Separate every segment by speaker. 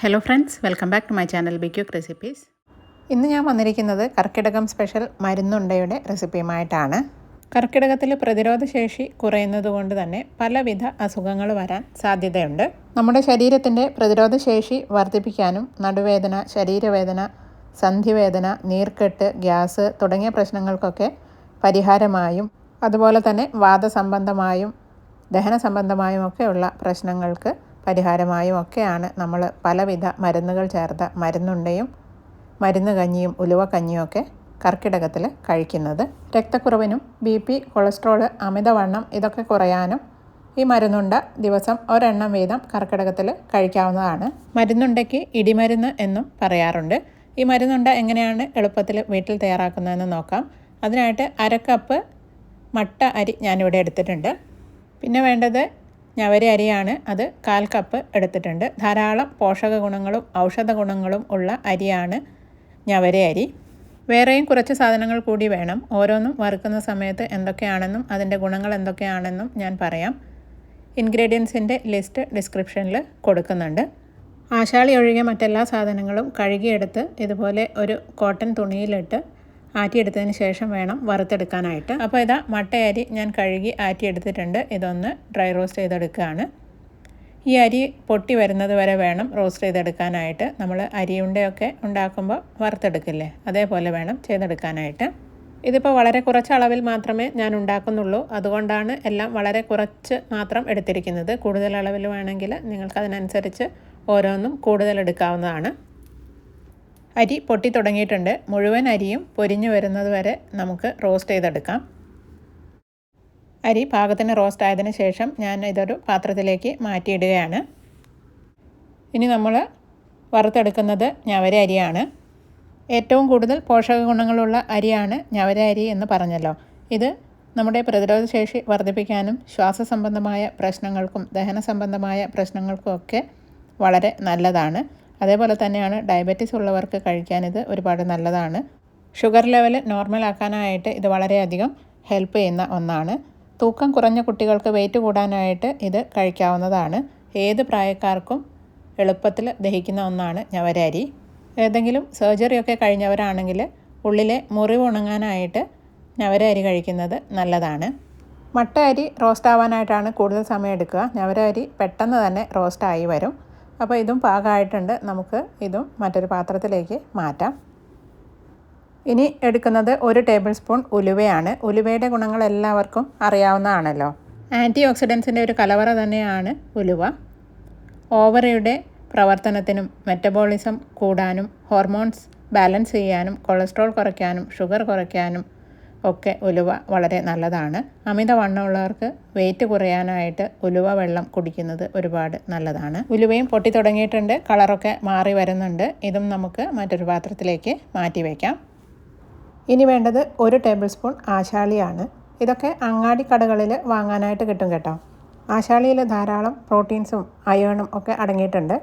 Speaker 1: Hello friends welcome back to my channel B ബിക്യൂക്ക് recipes ഇന്ന് ഞാൻ വന്നിരിക്കുന്നത് കർക്കിടകം സ്പെഷ്യൽ മരുന്നുണ്ടയുടെ റെസിപ്പിയുമായിട്ടാണ് കർക്കിടകത്തിൽ പ്രതിരോധശേഷി കുറയുന്നതുകൊണ്ട് കുറയുന്നത് കൊണ്ട് തന്നെ പലവിധ അസുഖങ്ങൾ വരാൻ സാധ്യതയുണ്ട്. നമ്മുടെ ശരീരത്തിന്റെ പ്രതിരോധശേഷി വർദ്ധിപ്പിക്കാനും നടുവേദന ശരീരവേദന സന്ധിവേദന നീർക്കെട്ട് ഗ്യാസ് തുടങ്ങിയ പ്രശ്നങ്ങൾക്കൊക്കെ പരിഹാരമായും അതുപോലെ തന്നെ വാദസംബന്ധമായും ദഹന സംബന്ധമായും ഒക്കെയുള്ള പ്രശ്നങ്ങൾക്ക് പരിഹാരമായും ഒക്കെയാണ് നമ്മൾ പലവിധ മരുന്നുകൾ ചേർത്ത മരുന്നുണ്ടയും മരുന്ന് കഞ്ഞിയും ഉലുവ കഞ്ഞിയും ഒക്കെ കർക്കിടകത്തിൽ കഴിക്കുന്നത്. രക്തക്കുറവിനും ബി പി കൊളസ്ട്രോൾ അമിതവണ്ണം ഇതൊക്കെ കുറയാനും ഈ മരുന്നുണ്ട ദിവസം ഒരെണ്ണം വീതം കർക്കിടകത്തിൽ കഴിക്കാവുന്നതാണ്. മരുന്നുണ്ടയ്ക്ക് ഇടിമരുന്ന് എന്നും പറയാറുണ്ട്. ഈ മരുന്നുണ്ട എങ്ങനെയാണ് എളുപ്പത്തിൽ വീട്ടിൽ തയ്യാറാക്കുന്നതെന്ന് നോക്കാം. അതിനായിട്ട് അര കപ്പ് മട്ട അരി ഞാനിവിടെ എടുത്തിട്ടുണ്ട്. പിന്നെ വേണ്ടത് ഞവര അരിയാണ് അത് കാൽ കപ്പ് എടുത്തിട്ടുണ്ട്. ധാരാളം പോഷക ഗുണങ്ങളും ഔഷധ ഗുണങ്ങളും ഉള്ള അരിയാണ് ഞവര അരി. വേറെയും കുറച്ച് സാധനങ്ങൾ കൂടി വേണം. ഓരോന്നും വറുക്കുന്ന സമയത്ത് എന്തൊക്കെയാണെന്നും അതിന്റെ ഗുണങ്ങൾ എന്തൊക്കെയാണെന്നും ഞാൻ പറയാം. ഇൻഗ്രീഡിയൻസിന്റെ ലിസ്റ്റ് ഡിസ്ക്രിപ്ഷനിൽ കൊടുക്കുന്നുണ്ട്. ആശാളി ഒഴികെ മറ്റെല്ലാ സാധനങ്ങളും കഴുകിയെടുത്ത് ഇതുപോലെ ഒരു കോട്ടൺ തുണിയിലിട്ട് ആറ്റിയെടുത്തതിന് ശേഷം വേണം വറുത്തെടുക്കാനായിട്ട്. അപ്പോൾ ഇതാ മട്ടയരി ഞാൻ കഴുകി ആറ്റിയെടുത്തിട്ടുണ്ട്. ഇതൊന്ന് ഡ്രൈ റോസ്റ്റ് ചെയ്തെടുക്കുകയാണ്. ഈ അരി പൊട്ടി വരുന്നത് വരെ വേണം റോസ്റ്റ് ചെയ്തെടുക്കാനായിട്ട്. നമ്മൾ അരിയുണ്ടയൊക്കെ ഉണ്ടാക്കുമ്പോൾ വറുത്തെടുക്കില്ലേ? അതേപോലെ വേണം ചെയ്തെടുക്കാനായിട്ട്. ഇതിപ്പോൾ വളരെ കുറച്ച് അളവിൽ മാത്രമേ ഞാൻ ഉണ്ടാക്കുന്നുള്ളൂ. അതുകൊണ്ടാണ് എല്ലാം വളരെ കുറച്ച് മാത്രം എടുത്തിരിക്കുന്നത്. കൂടുതൽ അളവിൽ വേണമെങ്കിൽ നിങ്ങൾക്കതിനനുസരിച്ച് ഓരോന്നും കൂടുതൽ എടുക്കാവുന്നതാണ്. അരി പൊട്ടി തുടങ്ങിയിട്ടുണ്ട്. മുഴുവൻ അരിയും പൊരിഞ്ഞു വരുന്നത് വരെ നമുക്ക് റോസ്റ്റ് ചെയ്തെടുക്കാം. അരി പാകത്തിന് റോസ്റ്റ് ആയതിന് ശേഷം ഞാൻ ഇതൊരു പാത്രത്തിലേക്ക് മാറ്റിയിടുകയാണ്. ഇനി നമ്മൾ വറുത്തെടുക്കുന്നത് ഞവര അരിയാണ്. ഏറ്റവും കൂടുതൽ പോഷക ഗുണങ്ങളുള്ള അരിയാണ് ഞവര അരി എന്ന് പറഞ്ഞല്ലോ. ഇത് നമ്മുടെ പ്രതിരോധശേഷി വർദ്ധിപ്പിക്കാനും ശ്വാസ സംബന്ധമായ പ്രശ്നങ്ങൾക്കും ദഹന സംബന്ധമായ പ്രശ്നങ്ങൾക്കും ഒക്കെ വളരെ നല്ലതാണ്. അതേപോലെ തന്നെയാണ് ഡയബറ്റിസ് ഉള്ളവർക്ക് കഴിക്കാൻ ഇത് ഒരുപാട് നല്ലതാണ്. ഷുഗർ ലെവൽ നോർമൽ ആക്കാനായിട്ട് ഇത് വളരെയധികം ഹെൽപ്പ് ചെയ്യുന്ന ഒന്നാണ്. തൂക്കം കുറഞ്ഞ കുട്ടികൾക്ക് വെയിറ്റ് കൂടാനായിട്ട് ഇത് കഴിക്കാവുന്നതാണ്. ഏത് പ്രായക്കാർക്കും എളുപ്പത്തിൽ ദഹിക്കുന്ന ഒന്നാണ് ഞവരരി. ഏതെങ്കിലും സർജറിയൊക്കെ കഴിഞ്ഞവരാണെങ്കിൽ ഉള്ളിലെ മുറിവ് ഉണങ്ങാനായിട്ട് ഞവര അരി കഴിക്കുന്നത് നല്ലതാണ്. മട്ട അരി റോസ്റ്റ് ആവാനായിട്ടാണ് കൂടുതൽ സമയം എടുക്കുക. ഞവര അരി പെട്ടെന്ന് തന്നെ റോസ്റ്റായി വരും. അപ്പോൾ ഇതും പാകമായിട്ടുണ്ട്. നമുക്ക് ഇതും മറ്റൊരു പാത്രത്തിലേക്ക് മാറ്റാം. ഇനി എടുക്കുന്നത് ഒരു ടേബിൾ സ്പൂൺ ഉലുവയാണ്. ഉലുവയുടെ ഗുണങ്ങൾ എല്ലാവർക്കും അറിയാവുന്നതാണല്ലോ. ആന്റി ഓക്സിഡൻസിന്റെ ഒരു കലവറ തന്നെയാണ് ഉലുവ. ഓവറയുടെ പ്രവർത്തനത്തിനും മെറ്റബോളിസം കൂടാനും ഹോർമോൺസ് ബാലൻസ് ചെയ്യാനും കൊളസ്ട്രോൾ കുറയ്ക്കാനും ഷുഗർ കുറയ്ക്കാനും ഒക്കെ ഉലുവ വളരെ നല്ലതാണ്. അമിതവണ്ണമുള്ളവർക്ക് വെയിറ്റ് കുറയാനായിട്ട് ഉലുവ വെള്ളം കുടിക്കുന്നത് ഒരുപാട് നല്ലതാണ്. ഉലുവയും പൊട്ടി തുടങ്ങിയിട്ടുണ്ട്. കളറൊക്കെ മാറി വരുന്നുണ്ട്. ഇതും നമുക്ക് മറ്റൊരു പാത്രത്തിലേക്ക് മാറ്റി വയ്ക്കാം ഇനി വേണ്ടത് ഒരു ടേബിൾ സ്പൂൺ ആശാളിയാണ്. ഇതൊക്കെ അങ്ങാടി കടകളിൽ വാങ്ങാനായിട്ട് കിട്ടും കേട്ടോ. ആശാളിയിൽ ധാരാളം പ്രോട്ടീൻസും അയേണും ഒക്കെ അടങ്ങിയിട്ടുണ്ട്.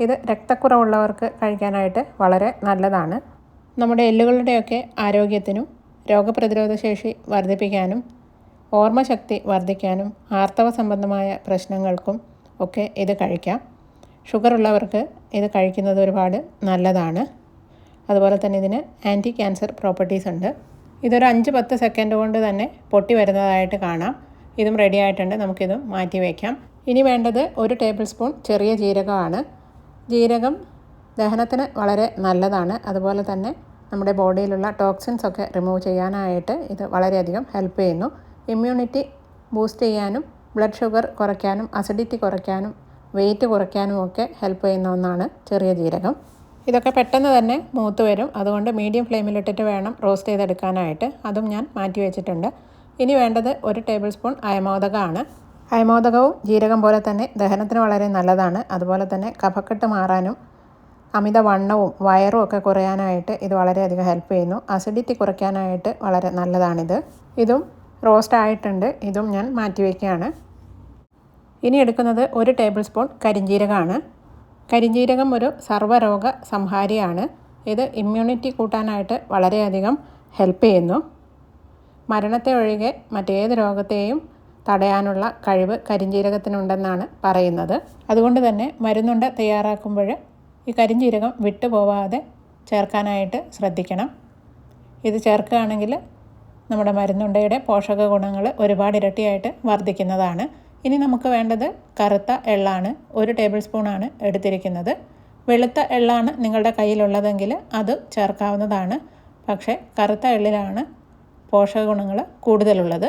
Speaker 1: ഇത് രക്തക്കുറവുള്ളവർക്ക് കഴിക്കാനായിട്ട് വളരെ നല്ലതാണ്. നമ്മുടെ എല്ലുകളുടെയൊക്കെ ആരോഗ്യത്തിനും രോഗപ്രതിരോധ ശേഷി വർദ്ധിപ്പിക്കാനും ഓർമ്മശക്തി വർദ്ധിക്കാനും ആർത്തവ സംബന്ധമായ പ്രശ്നങ്ങൾക്കും ഒക്കെ ഇത് കഴിക്കാം. ഷുഗർ ഉള്ളവർക്ക് ഇത് കഴിക്കുന്നത് ഒരുപാട് നല്ലതാണ്. അതുപോലെ തന്നെ ഇതിന് ആന്റി ക്യാൻസർ പ്രോപ്പർട്ടീസ് ഉണ്ട്. ഇതൊരു അഞ്ച് പത്ത് സെക്കൻഡ് കൊണ്ട് തന്നെ പൊട്ടി വരുന്നതായിട്ട് കാണാം. ഇതും റെഡി ആയിട്ടുണ്ട്. നമുക്കിതും മാറ്റി വയ്ക്കാം ഇനി വേണ്ടത് ഒരു ടേബിൾ സ്പൂൺ ചെറിയ ജീരകമാണ്. ജീരകം ദഹനത്തിന് വളരെ നല്ലതാണ്. അതുപോലെ തന്നെ നമ്മുടെ ബോഡിയിലുള്ള ടോക്സിൻസ് ഒക്കെ റിമൂവ് ചെയ്യാനായിട്ട് ഇത് വളരെയധികം ഹെൽപ്പ് ചെയ്യുന്നു. ഇമ്മ്യൂണിറ്റി ബൂസ്റ്റ് ചെയ്യാനും ബ്ലഡ് ഷുഗർ കുറയ്ക്കാനും അസിഡിറ്റി കുറയ്ക്കാനും വെയിറ്റ് കുറയ്ക്കാനും ഒക്കെ ഹെൽപ്പ് ചെയ്യുന്ന ഒന്നാണ് ചെറിയ ജീരകം. ഇതൊക്കെ പെട്ടെന്ന് തന്നെ മൂത്ത് വരും. അതുകൊണ്ട് മീഡിയം ഫ്ലെയിമിലിട്ടിട്ട് വേണം റോസ്റ്റ് ചെയ്തെടുക്കാനായിട്ട്. അതും ഞാൻ മാറ്റി വെച്ചിട്ടുണ്ട്. ഇനി വേണ്ടത് ഒരു ടേബിൾ സ്പൂൺ അയമോദകമാണ്. അയമോദകവും ജീരകം പോലെ തന്നെ ദഹനത്തിന് വളരെ നല്ലതാണ്. അതുപോലെ തന്നെ കഫക്കെട്ട് മാറാനും അമിതവണ്ണവും വയറും ഒക്കെ കുറയാനായിട്ട് ഇത് വളരെയധികം ഹെൽപ്പ് ചെയ്യുന്നു. അസിഡിറ്റി കുറയ്ക്കാനായിട്ട് വളരെ നല്ലതാണിത്. ഇതും റോസ്റ്റ് ആയിട്ടുണ്ട്. ഇതും ഞാൻ മാറ്റി വയ്ക്കുകയാണ് ഇനി എടുക്കുന്നത് ഒരു ടേബിൾ സ്പൂൺ കരിഞ്ജീരകമാണ് കരിഞ്ജീരകം ഒരു സർവരോഗ സംഹാരിയാണ്. ഇത് ഇമ്മ്യൂണിറ്റി കൂട്ടാനായിട്ട് വളരെയധികം ഹെൽപ്പ് ചെയ്യുന്നു. മരണത്തെ ഒഴികെ മറ്റേത് രോഗത്തെയും തടയാനുള്ള കഴിവ് കരിഞ്ജീരകത്തിനുണ്ടെന്നാണ് പറയുന്നത്. അതുകൊണ്ട് തന്നെ മരുന്നുണ്ട തയ്യാറാക്കുമ്പോൾ ഈ കരിഞ്ജീരകം വിട്ടു പോവാതെ ചേർക്കാനായിട്ട് ശ്രദ്ധിക്കണം. ഇത് ചേർക്കുകയാണെങ്കിൽ നമ്മുടെ മരുന്നുണ്ടയുടെ പോഷക ഗുണങ്ങൾ ഒരുപാട് ഇരട്ടിയായിട്ട് വർദ്ധിക്കുന്നതാണ്. ഇനി നമുക്ക് വേണ്ടത് കറുത്ത എള്ളാണ്. ഒരു ടേബിൾ സ്പൂണാണ് എടുത്തിരിക്കുന്നത്. വെളുത്ത എള്ളാണ് നിങ്ങളുടെ കയ്യിലുള്ളതെങ്കിൽ അത് ചേർക്കാവുന്നതാണ്. പക്ഷേ കറുത്ത എള്ളിലാണ് പോഷക ഗുണങ്ങൾ കൂടുതലുള്ളത്.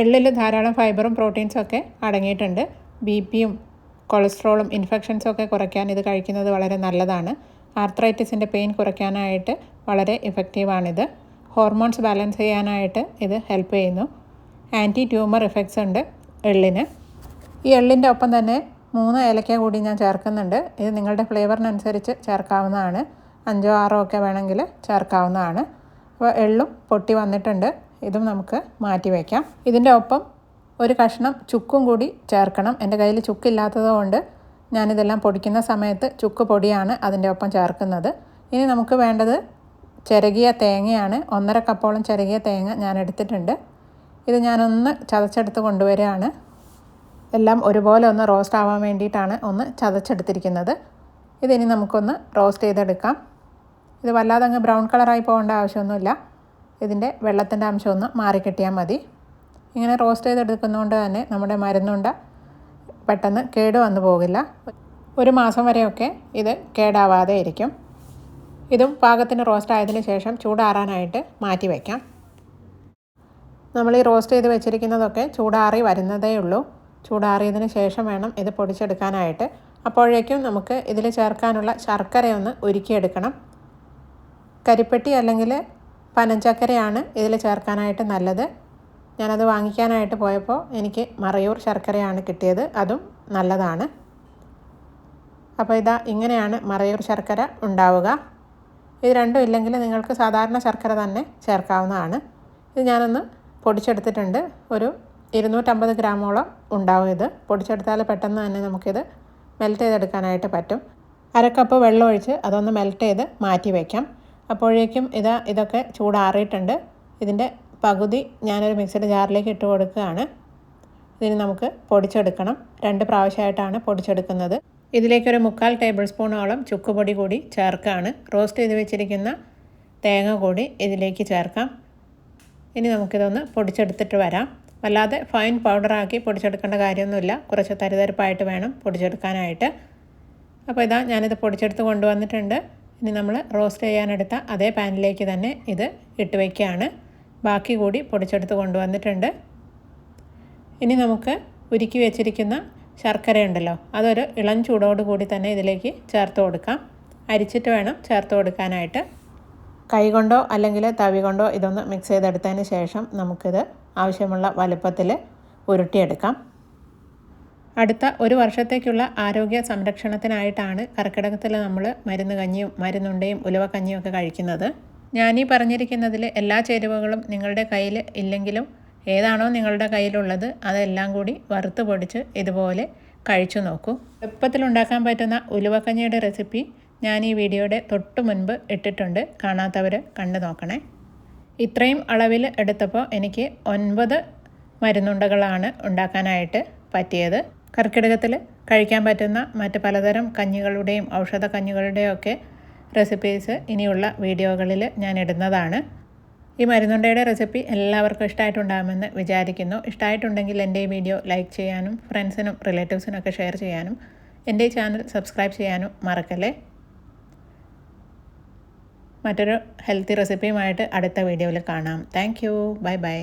Speaker 1: എള്ളിൽ ധാരാളം ഫൈബറും പ്രോട്ടീൻസും ഒക്കെ അടങ്ങിയിട്ടുണ്ട്. ബി പിയും കൊളസ്ട്രോളും ഇൻഫെക്ഷൻസും ഒക്കെ കുറയ്ക്കാൻ ഇത് കഴിക്കുന്നത് വളരെ നല്ലതാണ്. ആർത്രൈറ്റിസിന്റെ പെയിൻ കുറയ്ക്കാനായിട്ട് വളരെ ഇഫക്റ്റീവാണിത് ഹോർമോൺസ് ബാലൻസ് ചെയ്യാനായിട്ട് ഇത് ഹെൽപ്പ് ചെയ്യുന്നു. ആന്റി ട്യൂമർ ഇഫക്ട്സ് ഉണ്ട് എള്ളിന്. ഈ എള്ളിന്റെ ഒപ്പം തന്നെ മൂന്ന് ഏലക്ക കൂടി ഞാൻ ചേർക്കുന്നുണ്ട്. ഇത് നിങ്ങളുടെ ഫ്ലേവറിനനുസരിച്ച് ചേർക്കാവുന്നതാണ്. അഞ്ചോ ആറോ ഒക്കെ വേണമെങ്കിൽ ചേർക്കാവുന്നതാണ്. അപ്പോൾ എള്ളും പൊട്ടി വന്നിട്ടുണ്ട്. ഇതും നമുക്ക് മാറ്റി വയ്ക്കാം. ഇതിന്റെ ഒപ്പം ഒരു കഷ്ണം ചുക്കും കൂടി ചേർക്കണം. എന്റെ കയ്യിൽ ചുക്കില്ലാത്തത് കൊണ്ട് ഞാനിതെല്ലാം പൊടിക്കുന്ന സമയത്ത് ചുക്ക് പൊടിയാണ് അതിന്റെ ഒപ്പം ചേർക്കുന്നത്. ഇനി നമുക്ക് വേണ്ടത് ചിരകിയ തേങ്ങയാണ്. ഒന്നര കപ്പോളം ചിരകിയ തേങ്ങ ഞാൻ എടുത്തിട്ടുണ്ട്. ഇത് ഞാനൊന്ന് ചതച്ചെടുത്ത് കൊണ്ടുവരികയാണ്. എല്ലാം ഒരുപോലെ ഒന്ന് റോസ്റ്റ് ആവാൻ വേണ്ടിയിട്ടാണ് ഒന്ന് ചതച്ചെടുത്തിരിക്കുന്നത്. ഇതിനി നമുക്കൊന്ന് റോസ്റ്റ് ചെയ്തെടുക്കാം. ഇത് വല്ലാതെ അങ്ങ് ബ്രൗൺ കളറായി പോകേണ്ട ആവശ്യമൊന്നുമില്ല. ഇതിന്റെ വെള്ളത്തിന്റെ അംശമൊന്ന് മാറിക്കിട്ടിയാൽ മതി. ഇങ്ങനെ റോസ്റ്റ് ചെയ്തെടുക്കുന്നതുകൊണ്ട് തന്നെ നമ്മുടെ മരുന്നുണ്ട പെട്ടെന്ന് കേട് വന്നു പോകില്ല. ഒരു മാസം വരെയൊക്കെ ഇത് കേടാവാതെ ഇരിക്കും. ഇതും പാകത്തിന് റോസ്റ്റ് ആയതിനു ശേഷം ചൂടാറാനായിട്ട് മാറ്റി വയ്ക്കാം നമ്മൾ ഈ റോസ്റ്റ് ചെയ്ത് വെച്ചിരിക്കുന്നതൊക്കെ ചൂടാറി വരുന്നതേ ഉള്ളൂ. ചൂടാറിയതിന് ശേഷം വേണം ഇത് പൊടിച്ചെടുക്കാനായിട്ട്. അപ്പോഴേക്കും നമുക്ക് ഇതിൽ ചേർക്കാനുള്ള ശർക്കരയൊന്ന് ഉരുക്കിയെടുക്കണം. കരിപ്പെട്ടി അല്ലെങ്കിൽ പനഞ്ചക്കരയാണ് ഇതിൽ ചേർക്കാനായിട്ട് നല്ലത്. ഞാനത് വാങ്ങിക്കാനായിട്ട് പോയപ്പോൾ എനിക്ക് മറയൂർ ശർക്കരയാണ് കിട്ടിയത്. അതും നല്ലതാണ്. അപ്പോൾ ഇതാ ഇങ്ങനെയാണ് മറയൂർ ശർക്കര ഉണ്ടാവുക. ഇത് രണ്ടും ഇല്ലെങ്കിൽ നിങ്ങൾക്ക് സാധാരണ ശർക്കര തന്നെ ചേർക്കാവുന്നതാണ്. ഇത് ഞാനൊന്ന് പൊടിച്ചെടുത്തിട്ടുണ്ട്. ഒരു ഇരുന്നൂറ്റമ്പത് ഗ്രാമോളം ഉണ്ടാവും ഇത്. പൊടിച്ചെടുത്താൽ പെട്ടെന്ന് തന്നെ നമുക്കിത് മെൽറ്റ് ചെയ്തെടുക്കാനായിട്ട് പറ്റും. അര കപ്പ് വെള്ളം ഒഴിച്ച് അതൊന്ന് മെൽറ്റ് ചെയ്ത് മാറ്റി വയ്ക്കാം. അപ്പോഴേക്കും ഇത് ഇതൊക്കെ ചൂടാറിയിട്ടുണ്ട്. ഇതിന്റെ പകുതി ഞാനൊരു മിക്സിയുടെ ജാറിലേക്ക് ഇട്ട് കൊടുക്കുകയാണ്. ഇതിന് നമുക്ക് പൊടിച്ചെടുക്കണം. രണ്ട് പ്രാവശ്യമായിട്ടാണ് പൊടിച്ചെടുക്കുന്നത്. ഇതിലേക്കൊരു മുക്കാൽ ടേബിൾ സ്പൂണോളം ചുക്കുപൊടി കൂടി ചേർക്കുകയാണ്. റോസ്റ്റ് ചെയ്ത് വെച്ചിരിക്കുന്ന തേങ്ങ കൂടി ഇതിലേക്ക് ചേർക്കാം. ഇനി നമുക്കിതൊന്ന് പൊടിച്ചെടുത്തിട്ട് വരാം. വല്ലാതെ ഫൈൻ പൗഡറാക്കി പൊടിച്ചെടുക്കേണ്ട കാര്യമൊന്നുമില്ല. കുറച്ച് തരിതരിപ്പായിട്ട് വേണം പൊടിച്ചെടുക്കാനായിട്ട്. അപ്പോൾ ഇതാ ഞാനിത് പൊടിച്ചെടുത്ത് കൊണ്ടുവന്നിട്ടുണ്ട്. ഇനി നമ്മൾ റോസ്റ്റ് ചെയ്യാനെടുത്ത അതേ പാനിലേക്ക് തന്നെ ഇത് ഇട്ട് വയ്ക്കുകയാണ് ബാക്കി കൂടി പൊടിച്ചെടുത്ത് കൊണ്ടുവന്നിട്ടുണ്ട്. ഇനി നമുക്ക് ഉരുക്കി വെച്ചിരിക്കുന്ന ശർക്കര ഉണ്ടല്ലോ അതൊരു ഇളം ചൂടോട് കൂടി തന്നെ ഇതിലേക്ക് ചേർത്ത് കൊടുക്കാം. അരിച്ചിട്ട് വേണം ചേർത്ത് കൊടുക്കാനായിട്ട്. കൈ കൊണ്ടോ അല്ലെങ്കിൽ തവി കൊണ്ടോ ഇതൊന്ന് മിക്സ് ചെയ്തെടുത്തതിന് ശേഷം നമുക്കിത് ആവശ്യമുള്ള വലുപ്പത്തിൽ ഉരുട്ടിയെടുക്കാം. അടുത്ത ഒരു വർഷത്തേക്കുള്ള ആരോഗ്യ സംരക്ഷണത്തിനായിട്ടാണ് കർക്കിടകത്തിൽ നമ്മൾ മരുന്ന് കഞ്ഞിയും മരുന്നുണ്ടയും ഉലവക്കഞ്ഞിയും ഒക്കെ കഴിക്കുന്നത്. ഞാനീ പറഞ്ഞിരിക്കുന്നതിൽ എല്ലാ ചേരുവകളും നിങ്ങളുടെ കയ്യിൽ ഇല്ലെങ്കിലും ഏതാണോ നിങ്ങളുടെ കയ്യിലുള്ളത് അതെല്ലാം കൂടി വറുത്ത് പൊടിച്ച് ഇതുപോലെ കഴിച്ചു നോക്കൂ. എളുപ്പത്തിൽ ഉണ്ടാക്കാൻ പറ്റുന്ന ഉലുവക്കഞ്ഞിയുടെ റെസിപ്പി ഞാൻ ഈ വീഡിയോയുടെ തൊട്ട് മുൻപ് ഇട്ടിട്ടുണ്ട്. കാണാത്തവർ കണ്ടു നോക്കണേ. ഇത്രയും അളവിൽ എടുത്തപ്പോൾ എനിക്ക് ഒൻപത് മരുന്നുണ്ടകളാണ് ഉണ്ടാക്കാനായിട്ട് പറ്റിയത്. കർക്കിടകത്തിൽ കഴിക്കാൻ പറ്റുന്ന മറ്റ് പലതരം കഞ്ഞികളുടെയും ഔഷധ കഞ്ഞികളുടെയും ഒക്കെ റെസിപ്പീസ് ഇനിയുള്ള വീഡിയോകളിൽ ഞാൻ ഇടുന്നതാണ്. ഈ മരുന്നുണ്ടയുടെ റെസിപ്പി എല്ലാവർക്കും ഇഷ്ടമായിട്ടുണ്ടാകുമെന്ന് വിചാരിക്കുന്നു. ഇഷ്ടമായിട്ടുണ്ടെങ്കിൽ എന്റെ ഈ വീഡിയോ ലൈക്ക് ചെയ്യാനും ഫ്രണ്ട്സിനും റിലേറ്റീവ്സിനൊക്കെ ഷെയർ ചെയ്യാനും എന്റെ ഈ ചാനൽ സബ്സ്ക്രൈബ് ചെയ്യാനും മറക്കല്ലേ? മറ്റൊരു ഹെൽത്തി റെസിപ്പിയുമായിട്ട് അടുത്ത വീഡിയോയിൽ കാണാം. Thank you bye bye